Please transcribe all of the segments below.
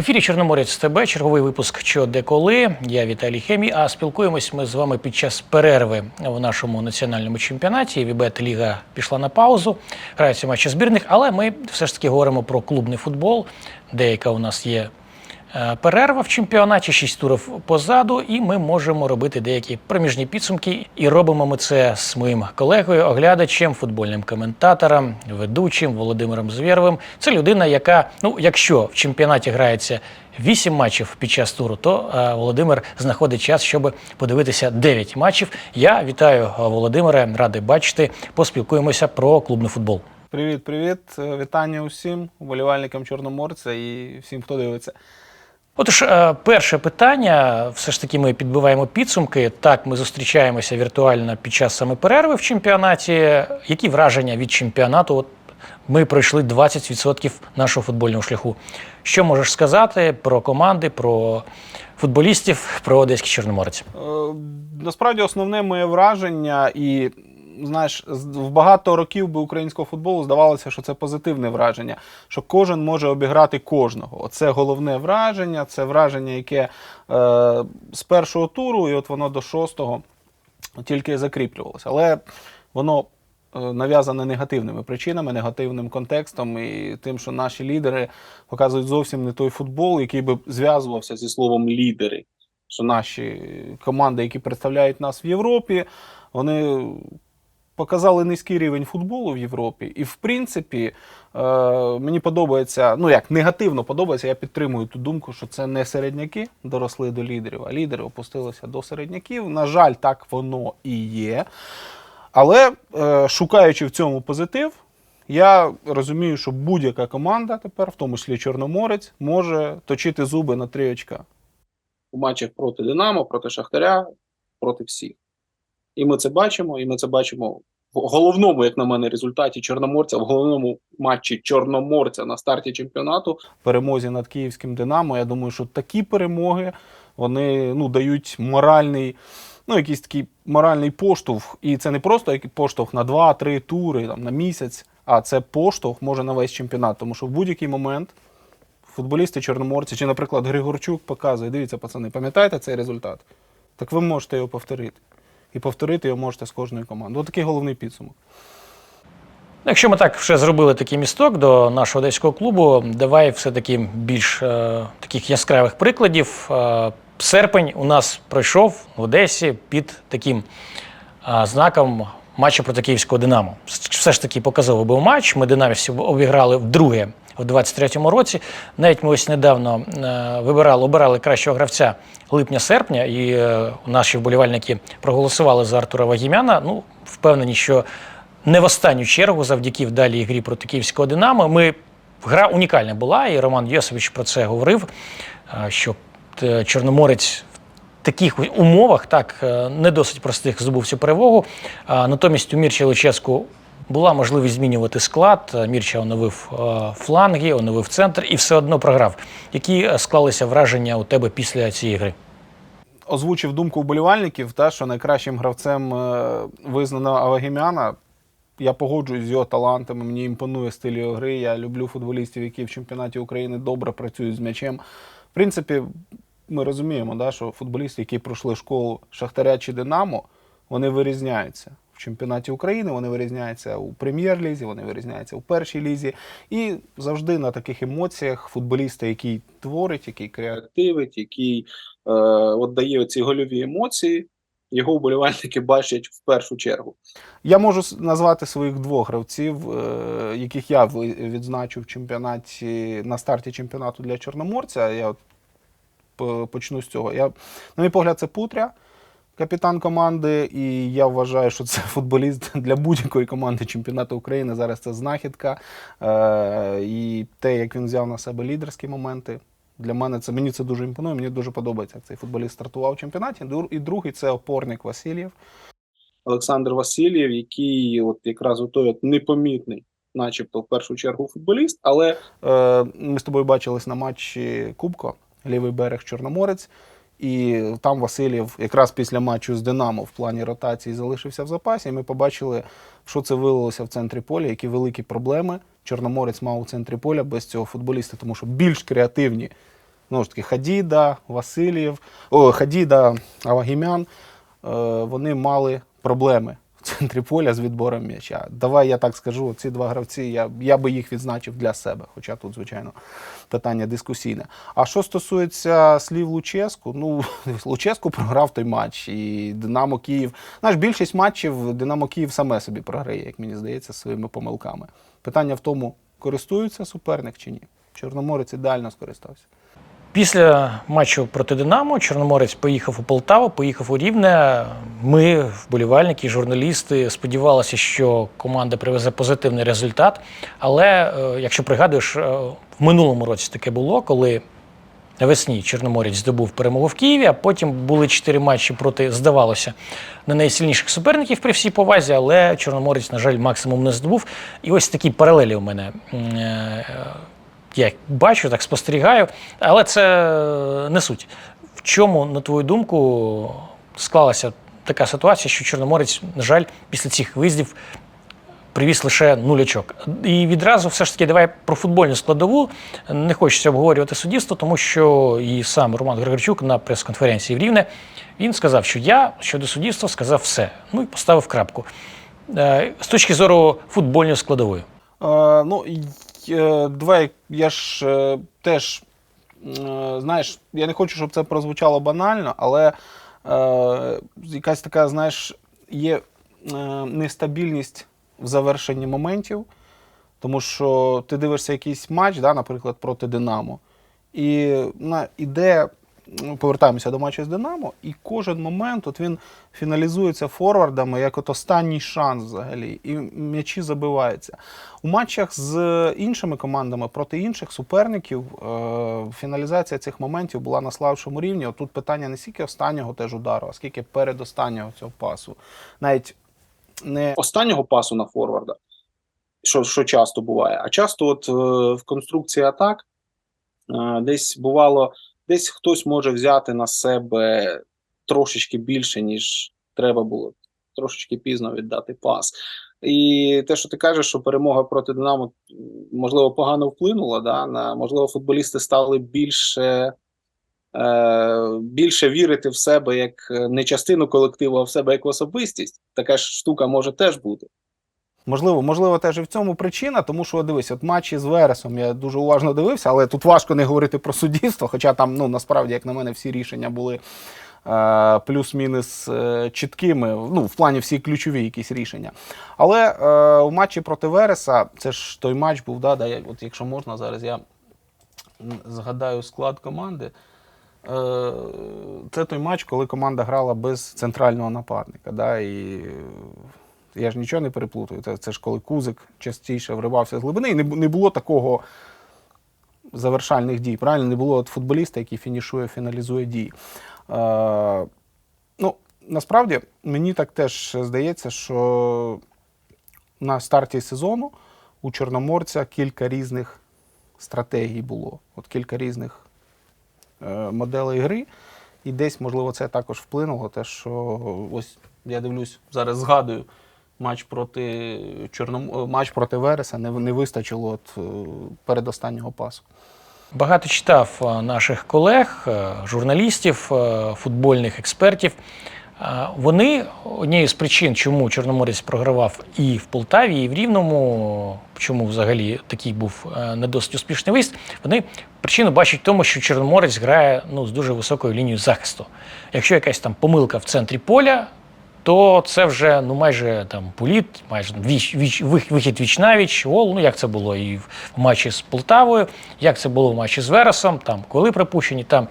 В ефірі Чорноморець ТБ, черговий випуск «Що, де, коли». Я Віталій Хемій. А спілкуємось ми з вами під час перерви в нашому національному чемпіонаті. Вібет Ліга пішла на паузу. Граються матчі збірних, але ми все ж таки говоримо про клубний футбол. Деяка у нас є перерва в чемпіонаті, шість турів позаду, і ми можемо робити деякі проміжні підсумки. І робимо ми це з моїм колегою, оглядачем, футбольним коментатором, ведучим Володимиром Звєровим. Це людина, яка, ну, якщо в чемпіонаті грається 8 матчів під час туру, то е, Володимир знаходить час, щоб подивитися 9 матчів. Я вітаю е, Володимире, радий бачити. Поспілкуємося про клубний футбол. Привіт, привіт. Е, Вітання усім вболівальникам Чорноморця і всім, хто дивиться. Отож, е, перше питання. Все ж таки, ми підбиваємо підсумки. Так, ми зустрічаємося віртуально під час саме перерви в чемпіонаті. Які враження від чемпіонату? От ми пройшли 20% нашого футбольного шляху. Що можеш сказати про команди, про футболістів, про одеський чорноморець? Е, Насправді основне моє враження, і знаєш, в багато років би українського футболу здавалося, що це позитивне враження, що кожен може обіграти кожного. Оце головне враження, це враження, яке е, з першого туру, і от воно до шостого тільки закріплювалося. Але воно е, нав'язане негативними причинами, негативним контекстом і тим, що наші лідери показують зовсім не той футбол, який би зв'язувався зі словом лідери. Що наші команди, які представляють нас в Європі, вони показали низький рівень футболу в Європі. І, в принципі, е, мені подобається, ну як негативно подобається, я підтримую ту думку, що це не середняки доросли до лідерів, а лідери опустилися до середняків. На жаль, так воно і є. Але е, шукаючи в цьому позитив, я розумію, що будь-яка команда тепер, в тому числі Чорноморець, може точити зуби на три очка. у матчах проти Динамо, проти Шахтаря, проти всіх. І ми це бачимо, і ми це бачимо в головному, як на мене, результаті Чорноморця, в головному матчі Чорноморця на старті чемпіонату. перемозі над київським Динамо. Я думаю, що такі перемоги вони ну, дають моральний, ну, якийсь такий моральний поштовх. І це не просто поштовх на 2-3 тури, там, на місяць, а це поштовх може на весь чемпіонат. Тому що в будь-який момент футболісти чорноморці, чи, наприклад, Григорчук показує: дивіться, пацани, пам'ятаєте цей результат? Так ви можете його повторити. І повторити його можете з кожною командою. Отакий головний підсумок. Якщо ми так вже зробили такий місток до нашого одеського клубу, давай все-таки більш е, таких яскравих прикладів. Е, серпень у нас пройшов в Одесі під таким е, знаком матчу проти київського Динамо. Все ж таки показовий був матч. Ми динамівців обіграли вдруге в 23-му році. Навіть ми ось недавно е, вибирали, обирали кращого гравця липня-серпня, і е, наші вболівальники проголосували за Артура Вагімяна. Ну, впевнені, що не в останню чергу, завдяки вдалій грі проти київського Динамо. Ми гра унікальна була, і Роман Йосович про це говорив. е, Що Чорноморець в таких умовах, так не досить простих здобув цю перемогу. А Натомість у Мірча Луческу була можливість змінювати склад. Мірча оновив е, фланги, оновив центр і все одно програв. Які е, склалися враження у тебе після цієї гри? озвучив думку вболівальників, та, що найкращим гравцем е, визнано Авагімяна. Я погоджуюсь з його талантами, мені імпонує стиль його гри. Я люблю футболістів, які в чемпіонаті України добре працюють з м'ячем. В принципі, ми розуміємо, да, що футболісти, які пройшли школу Шахтаря чи Динамо, вони вирізняються. Чемпіонаті України вони вирізняються у прем'єр-лізі, вони вирізняються у першій лізі. І завжди на таких емоціях футболіста, який творить, який креативить, який е, от дає ці гольові емоції, його вболівальники бачать в першу чергу. Я можу назвати своїх двох гравців, е, яких я відзначу в чемпіонаті на старті чемпіонату для Чорноморця. Я от почну з цього. Я, на мій погляд, це Путря, капітан команди, і я вважаю, що це футболіст для будь-якої команди чемпіонату України. Зараз це знахідка. Е, і те, як він взяв на себе лідерські моменти. Для мене це мені це дуже імпонує. Мені дуже подобається, як цей футболіст стартував в чемпіонаті. І другий це опорник Васильєв. Олександр Васильєв, який от якраз той от непомітний, начебто в першу чергу футболіст, але Е, Ми з тобою бачились на матчі Кубко, лівий берег Чорноморець. І там Васильєв якраз після матчу з Динамо в плані ротації залишився в запасі. І ми побачили, що це вилилося в центрі поля, які великі проблеми. Чорноморець мав у центрі поля без цього футболіста, тому що більш креативні. Знову ж таки, Хадіда, Васильєв, о, Хадіда, Авагімян, е, вони мали проблеми центрі поля з відбором м'яча. Давай я так скажу, ці два гравці, я, я би їх відзначив для себе, хоча тут, звичайно, питання дискусійне. А що стосується слів Луческу, ну Луческу програв той матч, і Динамо Київ. Знаєш, більшість матчів Динамо Київ саме собі програє, як мені здається, своїми помилками. Питання в тому, користується суперник чи ні. Чорноморець ідеально скористався. Після матчу проти Динамо Чорноморець поїхав у Полтаву, поїхав у Рівне. Ми, вболівальники, журналісти, сподівалися, що команда привезе позитивний результат. Але е, якщо пригадуєш, е, в минулому році таке було, коли навесні Чорноморець здобув перемогу в Києві, а потім були чотири матчі проти, здавалося, не найсильніших суперників при всій повазі, але Чорноморець, на жаль, максимум не здобув. І ось такі паралелі у мене. Е, Я бачу, так спостерігаю, але це не суть. В чому, на твою думку, склалася така ситуація, що Чорноморець, на жаль, після цих виїздів привіз лише нуль очок. І відразу все ж таки давай про футбольну складову. Не хочеться обговорювати суддівство, тому що і сам Роман Григорчук на прес-конференції в Рівне він сказав, що я щодо суддівства сказав все. Ну і поставив крапку. Е, З точки зору футбольної складової. Е, ну, е, давай, я ж е, теж, е, знаєш, я не хочу, щоб це прозвучало банально, але е, якась така, знаєш, є е, нестабільність в завершенні моментів, тому що ти дивишся якийсь матч, да, наприклад, проти Динамо, і на, іде, повертаємося до матчу з Динамо, і кожен момент от він фіналізується форвардами як от останній шанс взагалі, і м'ячі забиваються. У матчах з іншими командами проти інших суперників е, фіналізація цих моментів була на слабшому рівні. От тут питання не стільки останнього теж удару, а скільки передостаннього цього пасу. Навіть не останнього пасу на форварда, що, що часто буває. А часто, от е, в конструкції атак, е, десь бувало, десь хтось може взяти на себе трошечки більше, ніж треба було, трошечки пізно віддати пас. І те, що ти кажеш, що перемога проти Динамо можливо погано вплинула, да, на можливо, футболісти стали більше. Е, більше вірити в себе як е, не частину колективу, а в себе як в особистість. Така ж штука може теж бути. Можливо, можливо, теж і в цьому причина, тому що дивись, от матчі з Вересом я дуже уважно дивився, але тут важко не говорити про суддівство, хоча там, ну насправді, як на мене, всі рішення були е, плюс-мінус е, чіткими, ну, в плані всі ключові якісь рішення. Але е, у матчі проти Вереса, це ж той матч був, да, да, я, от якщо можна, зараз я згадаю склад команди. Е, Це той матч, коли команда грала без центрального нападника. Да, і я ж нічого не переплутаю. Це, це ж коли Кузик частіше вривався з глибини, і не, не було такого завершальних дій. Правильно, не було от футболіста, який фінішує, фіналізує дії. Е, ну, насправді, мені так теж здається, що на старті сезону у Чорноморця кілька різних стратегій було. От кілька різних е, моделей гри. І десь, можливо, це також вплинуло. Те, що ось я дивлюсь, зараз згадую матч проти Чорном... е, матч проти Вереса не, не вистачило от, е, передостаннього пасу. Багато читав е, наших колег, журналістів, футбольних експертів. Вони однією з причин, чому Чорноморець програвав і в Полтаві, і в Рівному, чому взагалі такий був не досить успішний виїзд, вони причину бачать в тому, що Чорноморець грає ну, з дуже високою лінією захисту. Якщо якась там помилка в центрі поля, то це вже ну майже там політ, майже віч, віч, вихід віч навіч, гол. Ну як це було і в матчі з Полтавою, як це було в матчі з Вересом, там коли припущені, там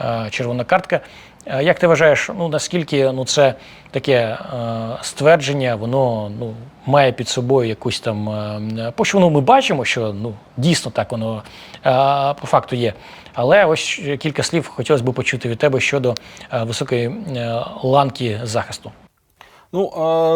е, червона картка. Е, Як ти вважаєш, ну наскільки ну це таке е, ствердження, воно ну має під собою якусь там е, пощо ну, ми бачимо, що ну дійсно так воно е, по факту є. Але ось кілька слів хотілося б почути від тебе щодо е, високої е, ланки захисту. Ну,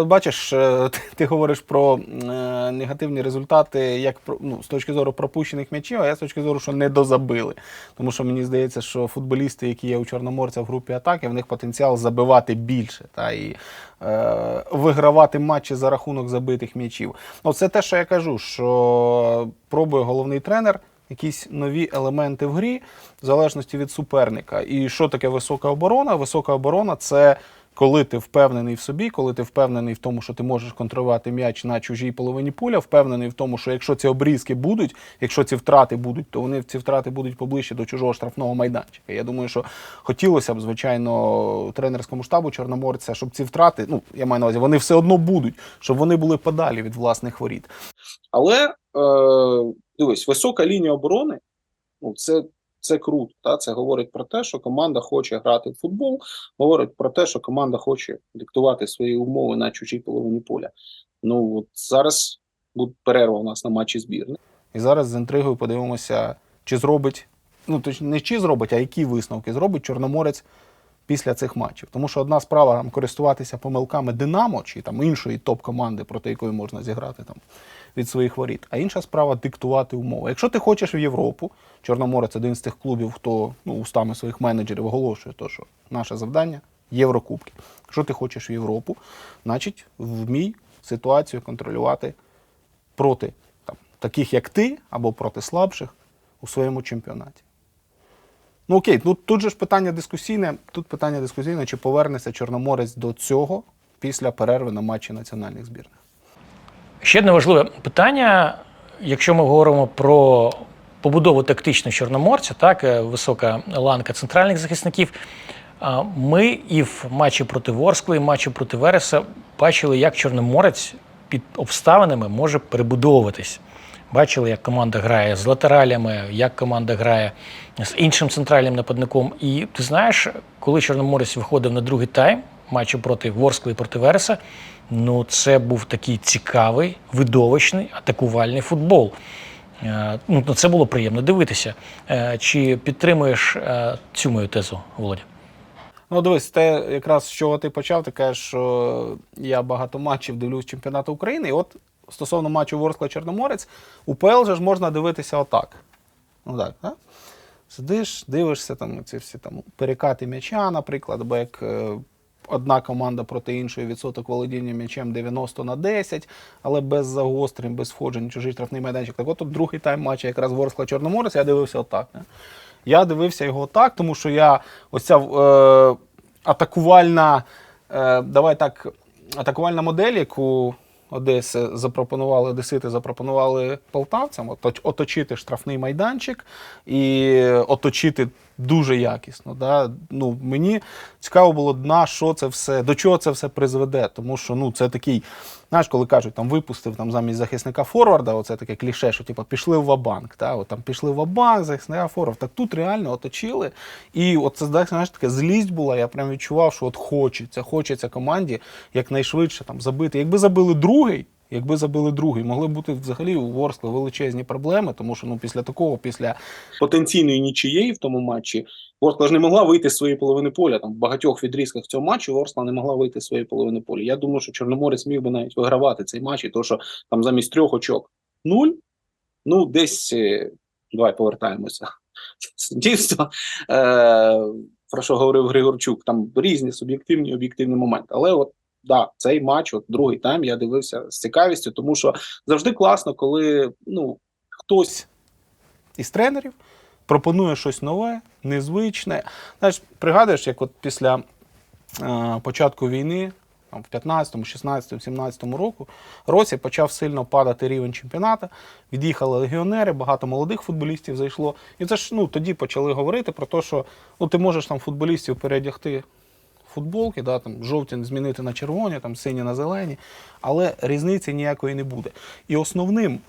бачиш, е, ти, ти говориш про е, негативні результати як ну, з точки зору пропущених м'ячів, а я з точки зору, що не дозабили. Тому що мені здається, що футболісти, які є у Чорноморця в групі атаки, в них потенціал забивати більше та, і е, вигравати матчі за рахунок забитих м'ячів. Ну, це те, що я кажу, що пробує головний тренер якісь нові елементи в грі, в залежності від суперника. І що таке висока оборона? Висока оборона це коли ти впевнений в собі, коли ти впевнений в тому, що ти можеш контролювати м'яч на чужій половині поля, впевнений в тому, що якщо ці обрізки будуть, якщо ці втрати будуть, то вони ці втрати будуть поближче до чужого штрафного майданчика. Я думаю, що хотілося б, звичайно, тренерському штабу Чорноморця, щоб ці втрати, ну я маю на увазі, вони все одно будуть, щоб вони були подалі від власних воріт. Але е, дивись, висока лінія оборони ну, це, це круто. Та? Це говорить про те, що команда хоче грати в футбол, говорить про те, що команда хоче диктувати свої умови на чужій половині поля. Ну от зараз буде перерва у нас на матчі збірних. І зараз з інтригою подивимося, чи зробить, ну точ не чи зробить, а які висновки зробить Чорноморець після цих матчів. Тому що одна справа там, користуватися помилками Динамо чи там іншої топ-команди, проти якої можна зіграти там від своїх воріт, а інша справа диктувати умови. Якщо ти хочеш в Європу, Чорноморець один з тих клубів, хто ну, устами своїх менеджерів оголошує, то, що наше завдання Єврокубки. Якщо ти хочеш в Європу, значить вмій ситуацію контролювати проти там, таких, як ти, або проти слабших у своєму чемпіонаті. Ну окей, ну тут же ж питання дискусійне. Тут питання дискусійне, чи повернеться Чорноморець до цього після перерви на матчі національних збірних. Ще одне важливе питання. Якщо ми говоримо про побудову тактичну чорноморця, так е, висока ланка центральних захисників. Ми і в матчі проти Ворскли, і в матчі проти Вереса бачили, як Чорноморець під обставинами може перебудовуватись. Бачили, як команда грає з латералями, як команда грає з іншим центральним нападником. І ти знаєш, коли Чорноморець виходив на другий тайм матчу проти Ворскли і проти Вереса, ну це був такий цікавий, видовищний, атакувальний футбол. Е, Ну, на це було приємно дивитися. Е, Чи підтримуєш е, цю мою тезу, Володя? Ну, дивись, те, якраз з чого ти почав, ти кажеш, що я багато матчів дивлюсь чемпіонату України. І от стосовно матчу Ворскла Чорноморець, у ПЛ же ж можна дивитися отак. Ну так, да? Сидиш, дивишся там ці всі там перекати м'яча, наприклад, або як е, одна команда проти іншої відсоток володіння м'ячем 90 на 10, але без загострень, без входжень, чужий штрафний майданчик. Так от, от другий тайм матчу якраз Ворскла Чорноморець, я дивився отак. Не? Я дивився його так, тому що я ось ця е, атакувальна, е, давай так, атакувальна модель, яку Одеси запропонували, Одесити запропонували полтавцям, оточ- оточити штрафний майданчик і оточити дуже якісно. Да? Ну, мені цікаво було, на що це все, до чого це все призведе. Тому що ну, це такий, знаєш, коли кажуть, там випустив там, замість захисника форварда, оце таке кліше, що типу, пішли в вабанк. Та? От, там, пішли в вабанк, захисника форвард. Так тут реально оточили. І от це знаєш, таке злість була. Я прям відчував, що от хочеться, хочеться команді якнайшвидше там, забити. Якби забили другий. Якби забили другий, могли бути взагалі у Ворскли величезні проблеми, тому що ну після такого, після потенційної нічиєї в тому матчі. Ворскла ж не могла вийти з своєї половини поля. Там в багатьох відрізках цього матчу Ворскла не могла вийти з своєї половини поля. Я думаю, що Чорноморець міг би навіть вигравати цей матч, і то, що там замість трьох очок нуль, ну десь е, давай повертаємося. Дійсно, е, про що говорив Григорчук, там різні суб'єктивні об'єктивні моменти. Але от да, цей матч, от другий тайм, я дивився з цікавістю, тому що завжди класно, коли ну хтось із тренерів пропонує щось нове, незвичне. Знаєш, пригадуєш, як от після е, початку війни, там, в 15-му, 16-му, 17-му року, році почав сильно падати рівень чемпіонату. Від'їхали легіонери, багато молодих футболістів зайшло. І це ж ну, тоді почали говорити про те, що ну, ти можеш там футболістів переодягти футболки, да, там, жовті змінити на червоні, там, сині на зелені, але різниці ніякої не буде. І основним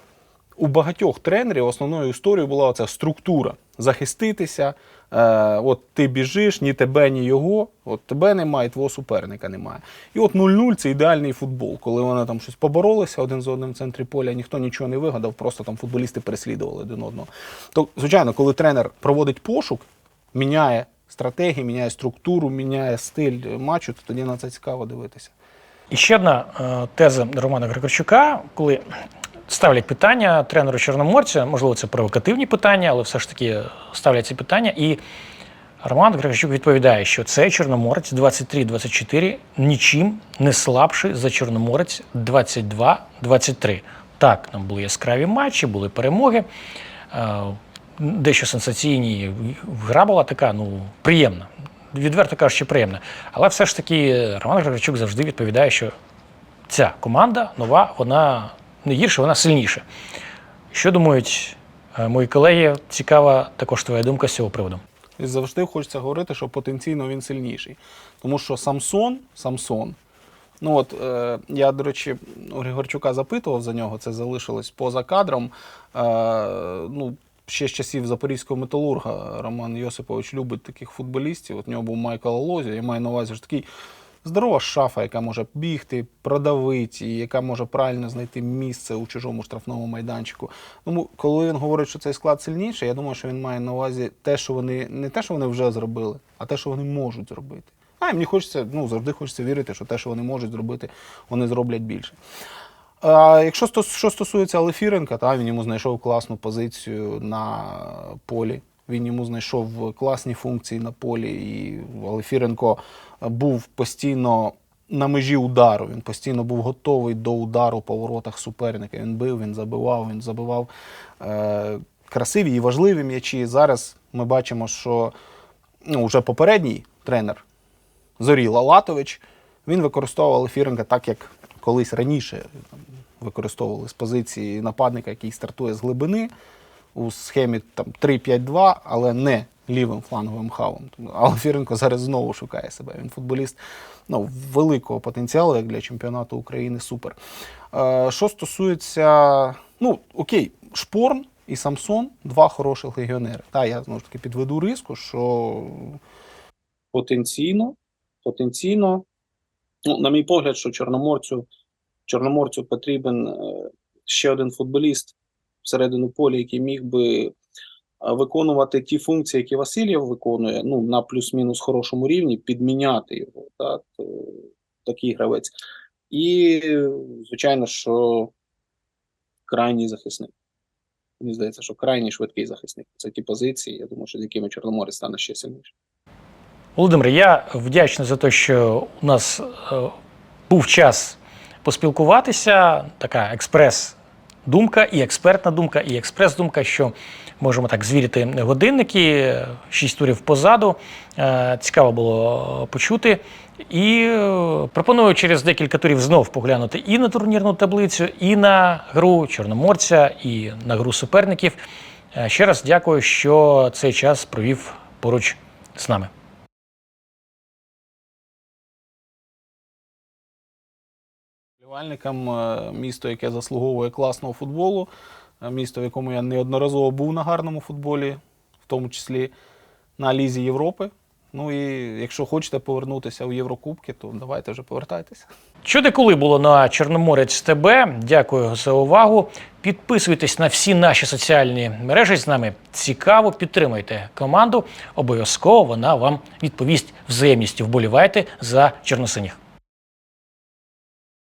у багатьох тренерів основною історією була оця структура. Захиститися, е, от ти біжиш, ні тебе, ні його, от тебе немає, твого суперника немає. І от 0-0 це ідеальний футбол, коли вони там щось поборолися один з одним в центрі поля, ніхто нічого не вигадав, просто там футболісти переслідували один одного. То, звичайно, коли тренер проводить пошук, міняє стратегію, міняє структуру, міняє стиль матчу, то тоді на це цікаво дивитися. І ще одна е, теза Романа Григорчука, коли ставлять питання тренеру Чорноморця, можливо, це провокативні питання, але все ж таки ставлять ці питання. І Роман Григорчук відповідає, що цей Чорноморець 23-24 нічим не слабший за Чорноморець 22-23. Так, там були яскраві матчі, були перемоги. Дещо сенсаційні. Гра була така, ну, приємна. Відверто кажучи, приємна. Але все ж таки Роман Григорчук завжди відповідає, що ця команда нова, вона не гірша, вона сильніша. Що думають е, мої колеги? Цікава також твоя думка з цього приводу. І завжди хочеться говорити, що потенційно він сильніший. Тому що Самсон, Самсон, ну от е, я, до речі, Григорчука запитував за нього, це залишилось поза кадром. Е, ну, ще з часів запорізького металурга Роман Йосипович любить таких футболістів. От у нього був Майкл Лозі, я маю на увазі що такий здорова шафа, яка може бігти, продавити, і яка може правильно знайти місце у чужому штрафному майданчику. Тому, коли він говорить, що цей склад сильніший, я думаю, що він має на увазі те, що вони не те, що вони вже зробили, а те, що вони можуть зробити. А і мені хочеться, ну завжди хочеться вірити, що те, що вони можуть зробити, вони зроблять більше. А якщо що стосується Алефіренка, та він йому знайшов класну позицію на полі. Він йому знайшов класні функції на полі, і Алефіренко був постійно на межі удару. Він постійно був готовий до удару по воротах суперника. Він бив, він забивав, він забивав е, красиві і важливі м'ячі. Зараз ми бачимо, що ну, вже попередній тренер Зорій Лалатович, він використовував Ефіренка так, як колись раніше там, використовували з позиції нападника, який стартує з глибини у схемі там, 3-5-2, але не лівим фланговим хавом. Тому Алфіренко зараз знову шукає себе. Він футболіст ну, великого потенціалу, як для чемпіонату України, супер. Е, що стосується, ну, окей, Шпорн і Самсон два хороших легіонери. Та я знову ж таки підведу риску, що потенційно, потенційно, ну, на мій погляд, що Чорноморцю, Чорноморцю потрібен е, ще один футболіст всередину поля, який міг би е, виконувати ті функції, які Васильєв виконує, ну, на плюс-мінус хорошому рівні, підміняти його. Так, е, такий гравець. І, звичайно, що крайній захисник. Мені здається, що крайній швидкий захисник. Це ті позиції, я думаю, що з якими Чорноморець стане ще сильніше. Володимир, я вдячний за те, що у нас е, був час поспілкуватися. Така експрес-думка, і експертна думка, і експрес-думка, що можемо так звірити годинники, шість турів позаду. Е, Цікаво було почути. І е, пропоную через декілька турів знов поглянути і на турнірну таблицю, і на гру Чорноморця, і на гру суперників. Ще раз дякую, що цей час провів поруч з нами. Вболівальникам е, місто, яке заслуговує класного футболу, е, місто, в якому я неодноразово був на гарному футболі, в тому числі на Лізі Європи. Ну і якщо хочете повернутися у Єврокубки, то давайте вже повертайтеся. Де коли було на Чорноморець ТБ. Дякую за увагу. Підписуйтесь на всі наші соціальні мережі. З нами цікаво. Підтримуйте команду. Обов'язково вона вам відповість взаємністю. Вболівайте за чорносиніх.